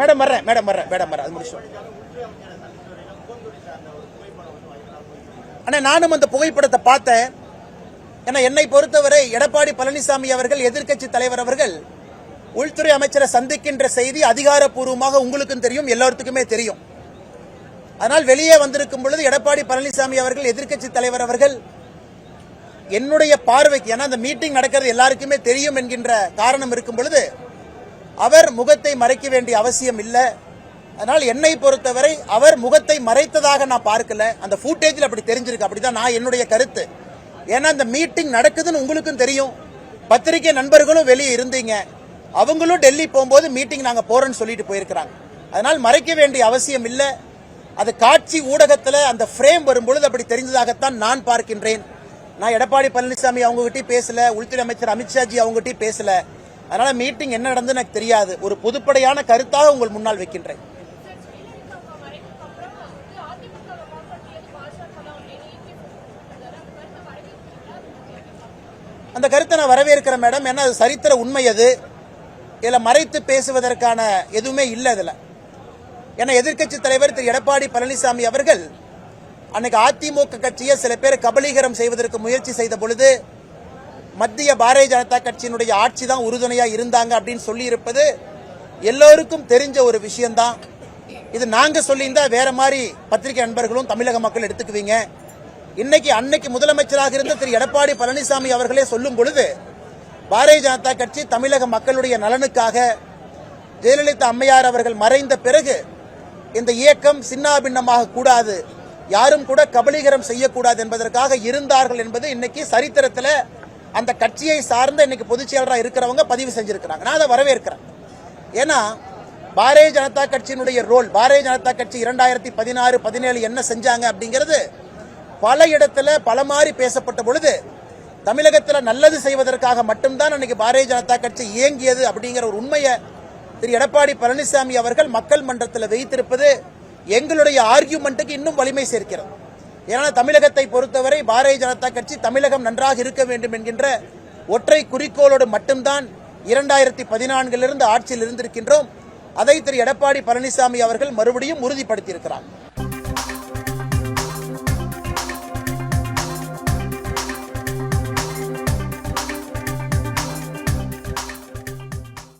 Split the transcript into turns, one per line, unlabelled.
Madam வர்றேன் madam வர்றேன் madam வர்றேன் அது முடிச்சோம் ஆனால் நானும் அந்த புகைப்படத்தை பார்த்தேன். ஏன்னா என்னை பொறுத்தவரை எடப்பாடி பழனிசாமி அவர்கள் எதிர்க்கட்சி தலைவர் அவர்கள் உள்துறை அமைச்சரை சந்திக்கின்ற செய்தி அதிகாரப்பூர்வமாக உங்களுக்கும் தெரியும் எல்லாத்துக்குமே தெரியும். அதனால் வெளியே வந்திருக்கும் பொழுது எடப்பாடி பழனிசாமி அவர்கள் எதிர்க்கட்சி தலைவர் அவர்கள் என்னுடைய பார்வைக்கு ஏன்னா அந்த மீட்டிங் நடக்கிறது எல்லாருக்குமே தெரியும் என்கின்ற காரணம் இருக்கும் பொழுது அவர் முகத்தை மறைக்க வேண்டிய அவசியம் இல்லை. அதனால் என்னை பொறுத்தவரை அவர் முகத்தை மறைத்ததாக நான் பார்க்கல. அந்த ஃபூட்டேஜில் அப்படி தெரிஞ்சிருக்கு. அப்படிதான் நான் என்னுடைய கருத்து. ஏன்னா அந்த மீட்டிங் நடக்குதுன்னு உங்களுக்கும் தெரியும். பத்திரிகை நண்பர்களும் வெளியே இருந்தீங்க. அவங்களும் டெல்லி போகும்போது மீட்டிங் நாங்கள் போகிறோன்னு சொல்லிட்டு போயிருக்கிறாங்க. அதனால் மறைக்க வேண்டிய அவசியம் இல்லை. அது காட்சி ஊடகத்தில் அந்த ஃப்ரேம் வரும்பொழுது அப்படி தெரிந்ததாகத்தான் நான் பார்க்கின்றேன். நான் எடப்பாடி பழனிசாமி அவங்ககிட்டயும் பேசல. உள்துறை அமைச்சர் அமித்ஷாஜி அவங்ககிட்டயும் பேசல. அதனால மீட்டிங் என்ன நடந்து எனக்கு தெரியாது. ஒரு பொதுப்படையான கருத்தாக உங்கள் முன்னால் வைக்கின்றேன். அந்த கருத்தை நான் வரவேற்கிறேன் மேடம் ஏன்னா அது சரித்திர உண்மை அது. இதில் மறைத்து பேசுவதற்கான எதுவுமே இல்லை இதில் ஏன்னா எதிர்க்கட்சி தலைவர் திரு. எடப்பாடி பழனிசாமி அவர்கள் அன்னைக்கு அதிமுக கட்சியை சில பேர் கபலீகரம் செய்வதற்கு முயற்சி செய்த பொழுது மத்திய பாரதிய ஜனதா கட்சியினுடைய ஆட்சி தான் உறுதுணையாக இருந்தாங்க அப்படின்னு சொல்லியிருப்பது எல்லோருக்கும் தெரிஞ்ச ஒரு விஷயம்தான். இது நாங்கள் சொல்லியிருந்தா வேற மாதிரி பத்திரிகை நண்பர்களும் தமிழக மக்கள் எடுத்துக்குவீங்க. இன்னைக்கு அன்னைக்கு முதலமைச்சராக இருந்த திரு எடப்பாடி பழனிசாமி அவர்களே சொல்லும் பொழுது பாரதிய ஜனதா கட்சி தமிழக மக்களுடைய நலனுக்காக ஜெயலலிதா அம்மையார் அவர்கள் மறைந்த பிறகு இந்த இயக்கம் சின்னாபின்னமாக கூடாது யாரும் கூட கபலீகரம் செய்யக்கூடாது என்பதற்காக இருந்தார்கள் என்பது இன்னைக்கு சரித்திரத்தில் அந்த கட்சியை சார்ந்த இன்னைக்கு பொதுச் செயலராக இருக்கிறவங்க பதிவு செஞ்சிருக்கிறாங்க. நான் அதை வரவேற்கிறேன். ஏன்னா பாரதிய ஜனதா கட்சியினுடைய ரோல் பாரதிய ஜனதா கட்சி இரண்டாயிரத்தி பதினாறு பதினேழு என்ன செஞ்சாங்க அப்படிங்கிறது பல இடத்துல பல மாதிரி பேசப்பட்ட பொழுது தமிழகத்தில் நல்லது செய்வதற்காக மட்டும்தான் அன்னைக்கு பாரதிய ஜனதா கட்சி இயங்கியது அப்படிங்கிற ஒரு உண்மையை திரு எடப்பாடி பழனிசாமி அவர்கள் மக்கள் மன்றத்தில் வைத்திருப்பது எங்களுடைய ஆர்கியூமெண்ட்டுக்கு இன்னும் வலிமை சேர்க்கிறது. ஏன்னா தமிழகத்தை பொறுத்தவரை பாரதிய ஜனதா கட்சி தமிழகம் நன்றாக இருக்க வேண்டும் என்கின்ற ஒற்றை குறிக்கோளோடு மட்டும்தான் இரண்டாயிரத்தி பதினான்கிலிருந்து ஆட்சியில் இருந்திருக்கின்றோம். அதை திரு எடப்பாடி பழனிசாமி அவர்கள் மறுபடியும் உறுதிப்படுத்தியிருக்கிறார்.